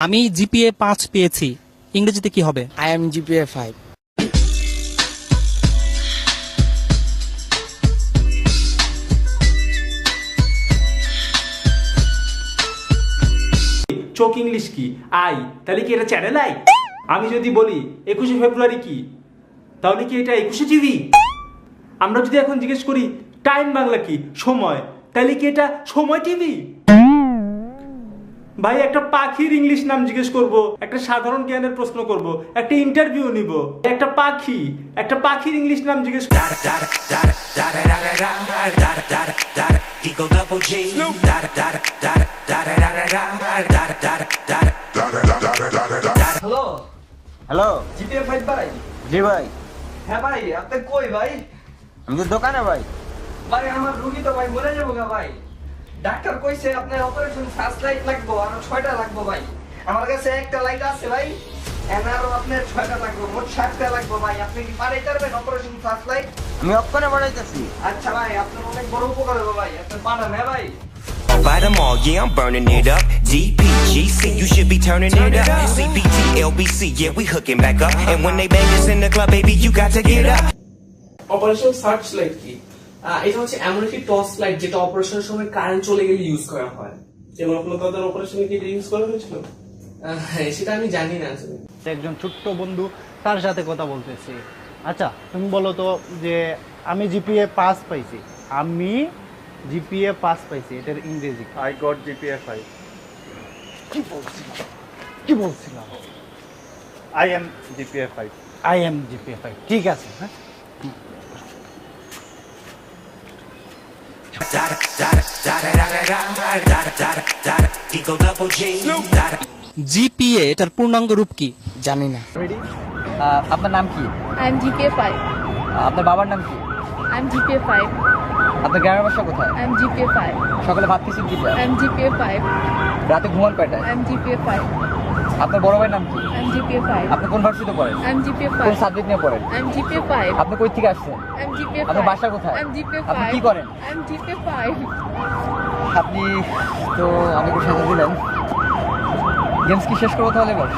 আমি জিপিএ পাঁচ পেয়েছি। ইংরেজিতে কি হবে? আই এম জিপিএ ফাইভ চোখ ইংলিশ কি? আই। তাহলে কি এটা চ্যানেল আই? আমি যদি বলি একুশে ফেব্রুয়ারি কি? তাহলে কি এটা একুশে টিভি আমরা যদি এখন জিজ্ঞেস করি টাইম বাংলা কি? সময়। তাহলে কি এটা সময় টিভি ভাই একটা পাখির ইংলিশ নাম জিজ্ঞেস করব একটা সাধারণ জ্ঞানের প্রশ্ন করব একটা ইন্টারভিউ নিব একটা পাখি একটা পাখির ইংলিশ নাম জিজ্ঞেস হ্যালো হ্যালো জিপিএ ভাই ভাই জি ভাই হ্যাঁ ভাই আপনি কই ভাই আমি দোকানে ভাই ভাই আমার রুগী তো ভাই মরে যাব ভাই ডাক্তার কইছে আপনার অপারেশন ফার্স্ট লাইট লাগবো আর ছয়টা লাগবো ভাই আমার কাছে একটা লাইট আছে ভাই এন আরও আপনার ছয়টা লাগবে মোট সাতটা লাগবে ভাই আপনি কি পারে পারবেন অপারেশন ফার্স্ট লাইট আমি অক্ষণে বাড়াইতেছি আচ্ছা ভাই আপনার অনেক বড় উপকার হবে ভাই আপনি পাঠান হ্যাঁ ভাই Buy them all, yeah, I'm burning it up. DPGC, you should be turning it up. CBT, LBC, yeah, we hooking back up. And when they bang us in the club, baby, you got to get up. Light কি আহ, এটা হচ্ছে এমন একটি torch light যেটা অপারেশনের সময় current চলে গেলে ইউজ করা হয়। এবং আপনার তাদের অপারেশনে কি ইউজ করা হয়েছিল? হ্যাঁ, সেটা আমি জানি না আসলে। একজন ছোট্ট বন্ধু তার সাথে কথা বলতেছি। আচ্ছা তুমি বলো তো যে আমি জিপিএ পাস পাইছি। আমি জিপিএ পাস পাইছি এটার ইংরেজি আই গট জিপিএ ফাইভ কি বলছিলাম? কি বলছিলাম? I am GPA five I am GPA five ঠিক আছে হ্যাঁ? জিপিএ এটার পূর্ণাঙ্গ রূপ কি? জানি না। uh, আপনার নাম কি? আই এম জিপিএ ফাইভ আপনার বাবার নাম কি? আই এম জিপিএ ফাইভ আপনার গ্রামের বাসা কোথায়? আই এম জিপিএ ফাইভ সকালে ভাত খেয়েছেন কি আই এম জিপিএ ফাইভ রাতে ঘুমান কয়টায়? আই এম জিপিএ ফাইভ আপনার বড় ভাইয়ের নাম কি I'm GPA 5. আপনি কোন ভার্সিটিতে পড়েন কোন সাবজেক্ট নিয়ে পড়েন I'm GPA 5. আপনি কই থেকে আসছেন I'm GPA 5. আপনার বাসা কোথায়? I'm GPA 5. আপনি কি করেন? I'm GPA 5. আপনি তো আমাকে সাজা দিলেন গেমস কি শেষ করব তাহলে এবার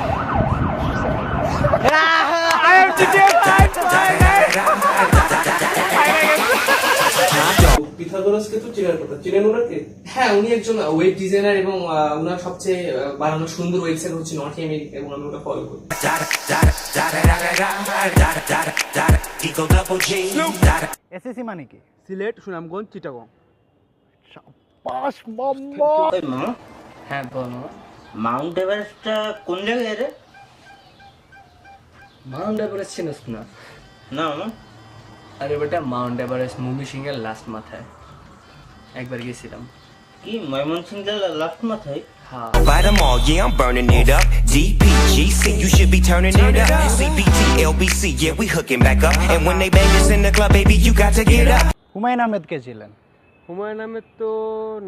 পিথাগোরাসকে তো চেনার কথা চেনেন ওনাকে হ্যাঁ উনি একজন ওয়েব ডিজাইনার এবং উনার সবচেয়ে বানানো সুন্দর ওয়েবসাইট হচ্ছে নট এমিল এবং আমি ওটা ফলো করি। এসএসসি মানে কি? সিলেট সুনামগঞ্জ চিটাগং। পাস মাম্মা। হ্যাঁ বলো। মাউন্ট এভারেস্টটা কোন জায়গায় রে? মাউন্ট এভারেস্ট চিনিস না? না। আরে বেটা মাউন্ট এভারেস্ট মুভি এর লাস্ট মাথায়। একবার গেছিলাম। কি ময়মনসিংহ লাস্ট মাথায়? হ্যাঁ them all, yeah, I'm burning it up. DPGC, you should be turning it up. CBT, LBC, yeah, we hooking back up. And when they bang us in the club, baby, you got to get up. Humayun Ahmed কে ছিলেন? হুমায়ুন আহমেদ তো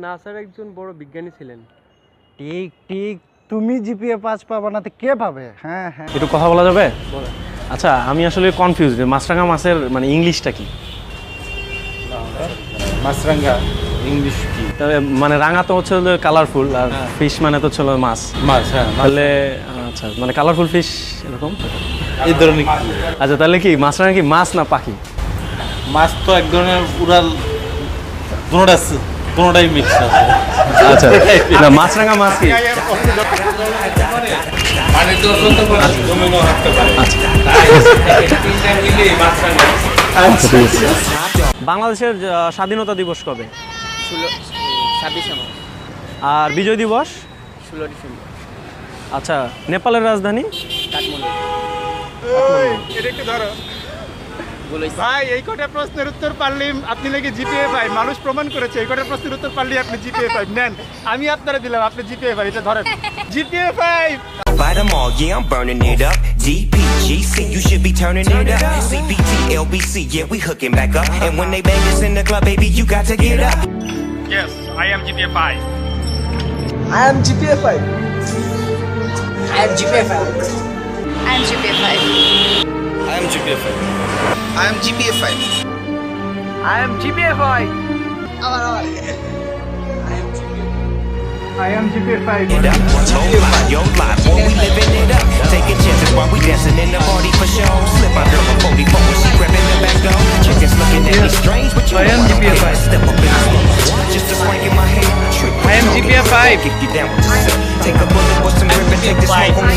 নাসার একজন বড় বিজ্ঞানী ছিলেন। ঠিক ঠিক। তুমি জিপিএ পাস পাবা না তো কে পাবে? হ্যাঁ হ্যাঁ। একটু কথা বলা যাবে? আচ্ছা আমি আসলে কনফিউজ মাছরাঙা মাছের মানে ইংলিশটা কি? মাছরাঙ্গা ইংলিশ কি? তবে মানে রাঙা তো হচ্ছে কালারফুল আর ফিশ মানে তো ছিল মাছ। মাছ হ্যাঁ তাহলে আচ্ছা মানে কালারফুল ফিশ এরকম? এই ধরনের আচ্ছা তাহলে কি মাছ মাছরাঙা কি মাছ না পাখি? মাছ তো এক ধরনের উড়াল কোনোটা কোনোটাই মিক্স আছে। আচ্ছা না মাছরাঙা মাছ কি? আচ্ছা, ঠিক আছে। বাংলাদেশের স্বাধীনতা দিবস কবে? ছাব্বিশে মাস আর বিজয় দিবস? ষোলো ডিসেম্বর। আচ্ছা নেপালের রাজধানী? কাঠমান্ডু। ভাই এই কটা প্রশ্নের উত্তর পারলে আপনি নাকি জিপিএ পাই মানুষ প্রমাণ করেছে এই কটা প্রশ্নের উত্তর পারলে আপনি জিপিএ পাই নেন আমি আপনারা দিলাম আপনি জিপিএ পাই এটা ধরেন। GPA five Buy them all, yeah, I'm burning it up. DPGC, you should be turning it up. CBT, LBC, yeah, we hooking back up. And when they bang us in the club, baby, you got to get up. Yes, I am GPA 5. I am GPA 5. I am GPA 5. I am GPA 5. I am GPA 5. I am GPA 5. I am GPA 5. I am GPA 5. It up, once whole lot, yo lot, we living it up. Taking chances while we dancing in the party for show. Slip my girl Get, get down with yourself. Take a bullet with some ribbon, take this smoke on